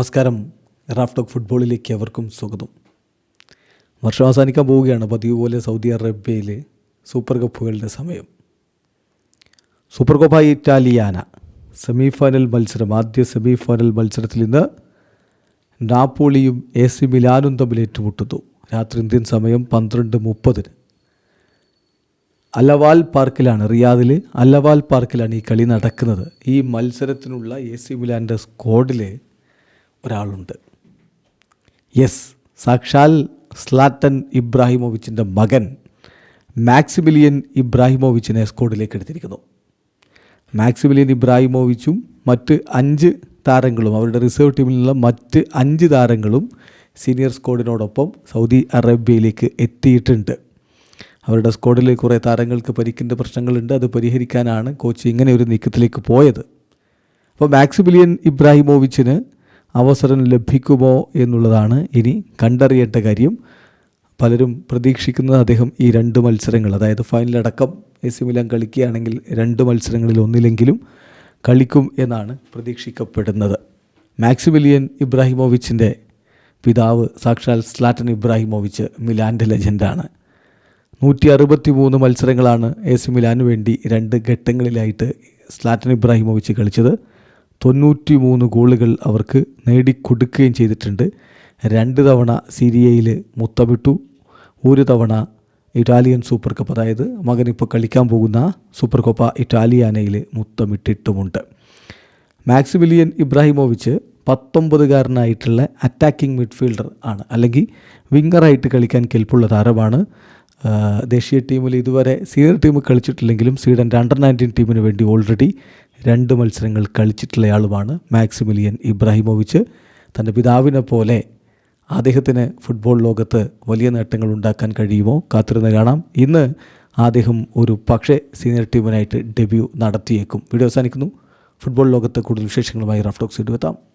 നമസ്കാരം. റാഫ് റാഫ്റ്റോക്ക് ഫുട്ബോളിലേക്ക് അവർക്കും സ്വാഗതം. വർഷം അവസാനിക്കാൻ പോവുകയാണ് പതിവ് പോലെ സൗദി അറേബ്യയിലെ സൂപ്പർ കപ്പുകളുടെ സമയം. Super cup Italiana semi final മത്സരം. ആദ്യ സെമി ഫൈനൽ മത്സരത്തിൽ ഇന്ന് നാപ്പോളിയും എ സി മിലാനും തമ്മിൽ ഏറ്റുമുട്ടുന്നു. രാത്രി ഇന്ത്യൻ സമയം പന്ത്രണ്ട് മുപ്പതിന്. അലവാൽ പാർക്കിലാണ് റിയാദിൽ അലവാൽ പാർക്കിലാണ് ഈ കളി നടക്കുന്നത്. ഈ മത്സരത്തിനുള്ള എ സി മിലാന്റെ സ്ക്വാഡിൽ ഒരാളുണ്ട്. യെസ് സാക്ഷാൽ സ്ലാറ്റൻ ഇബ്രാഹിമോവിച്ചിന്റെ മകൻ മാക്സിമിലിയൻ ഇബ്രാഹിമോവിച്ചിനെ സ്കോഡിലേക്ക് എടുത്തിരിക്കുന്നു. മാക്സിമിലിയൻ ഇബ്രാഹിമോവിച്ചും മറ്റ് അഞ്ച് താരങ്ങളും അവരുടെ റിസർവ് ടീമിലുള്ള മറ്റ് അഞ്ച് താരങ്ങളും സീനിയർ സ്ക്വാഡിനോടൊപ്പം സൗദി അറേബ്യയിലേക്ക് എത്തിയിട്ടുണ്ട്. അവരുടെ സ്ക്വാഡിൽ കുറേ താരങ്ങൾക്ക് പരിക്കിന്റെ പ്രശ്നങ്ങളുണ്ട് അത് പരിഹരിക്കാനാണ് കോച്ച് ഇങ്ങനെ ഒരു നീക്കത്തിലേക്ക് പോയത്. അപ്പോൾ മാക്സിമിലിയൻ ഇബ്രാഹിമോവിച്ചിന് അവസരം ലഭിക്കുമോ എന്നുള്ളതാണ് ഇനി കണ്ടറിയേണ്ട കാര്യം. പലരും പ്രതീക്ഷിക്കുന്നത് അദ്ദേഹം ഈ രണ്ട് മത്സരങ്ങൾ അതായത് ഫൈനലടക്കം എ സി മിലാൻ കളിക്കുകയാണെങ്കിൽ രണ്ട് മത്സരങ്ങളിൽ ഒന്നിലെങ്കിലും കളിക്കും എന്നാണ് പ്രതീക്ഷിക്കപ്പെടുന്നത്. മാക്സിമിലിയൻ ഇബ്രാഹിമോവിച്ചിന്റെ പിതാവ് സാക്ഷാൽ സ്ലാറ്റൻ ഇബ്രാഹിമോവിച്ച് മിലാന്റെ ലെജൻഡാണ്. നൂറ്റി അറുപത്തി മൂന്ന് മത്സരങ്ങളാണ് എ സി മിലാനു വേണ്ടി രണ്ട് ഘട്ടങ്ങളിലായിട്ട് സ്ലാറ്റൻ ഇബ്രാഹിമോവിച്ച് കളിച്ചത്. തൊണ്ണൂറ്റി മൂന്ന് ഗോളുകൾ അവർക്ക് നേടിക്കൊടുക്കുകയും ചെയ്തിട്ടുണ്ട്. രണ്ട് തവണ സിരിയയിൽ മുത്തമിട്ടു. ഒരു തവണ ഇറ്റാലിയൻ സൂപ്പർ കപ്പ് അതായത് മകൻ ഇപ്പോൾ കളിക്കാൻ പോകുന്ന സൂപ്പർ കപ്പ ഇറ്റാലിയാനയിൽ മുത്തമിട്ടിട്ടുമുണ്ട്. മാക്സിമിലിയൻ ഇബ്രാഹിമോവിച്ച് പത്തൊമ്പതുകാരനായിട്ടുള്ള അറ്റാക്കിംഗ് മിഡ്ഫീൽഡർ ആണ്. അല്ലെങ്കിൽ വിങ്ങറായിട്ട് കളിക്കാൻ കെൽപ്പുള്ള താരമാണ്. ദേശീയ ടീമിൽ ഇതുവരെ സീനിയർ ടീം കളിച്ചിട്ടില്ലെങ്കിലും സ്വീഡന്റെ അണ്ടർ നയന്റീൻ ടീമിന് വേണ്ടി ഓൾറെഡി രണ്ട് മത്സരങ്ങൾ കളിച്ചിട്ടുള്ളയാളുമാണ് മാക്സിമിലിയൻ ഇബ്രാഹിമോവിച്ച്. തന്റെ പിതാവിനെ പോലെ അദ്ദേഹത്തിന് ഫുട്ബോൾ ലോകത്ത് വലിയ നേട്ടങ്ങൾ ഉണ്ടാക്കാൻ കഴിയുമോ? കാത്തിരുന്ന് കാണാം. ഇന്ന് അദ്ദേഹം ഒരു പക്ഷേ സീനിയർ ടീമിനായിട്ട് ഡെബ്യൂ നടത്തിയേക്കും. വീഡിയോ അവസാനിക്കുന്നു. ഫുട്ബോൾ ലോകത്ത് കൂടുതൽ വിശേഷങ്ങളുമായി റഫ്ടോക്സ് എത്താം.